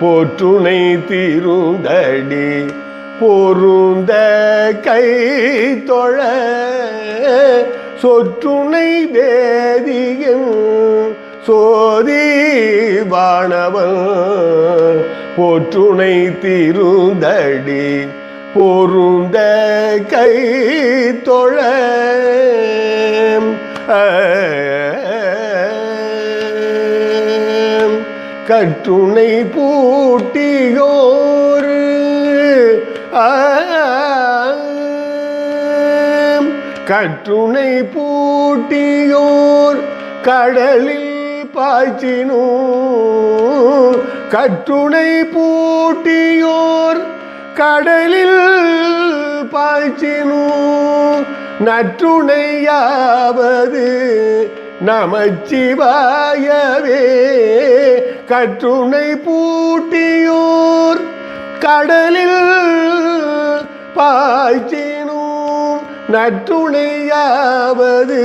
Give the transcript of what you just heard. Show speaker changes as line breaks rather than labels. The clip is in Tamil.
போற்றுணை திருந்தடி பொருந்த கை தொழ சொற்றுணை வேதியும் சோதி வாணவன் போற்றுணை திருந்தடி பொருந்த கை தொழ கற்றுணை பூட்டியோரு. கற்றுணை பூட்டியோர் கடலில் பாய்ச்சினோ. கற்றுணை பூட்டியோர் கடலில் பாய்ச்சினோ. நற்றுணையாவது நமச்சிவாயவே. கற்றுணை பூட்டியூர் கடலில் பாய்ச்சினும் நற்றுணையாவது.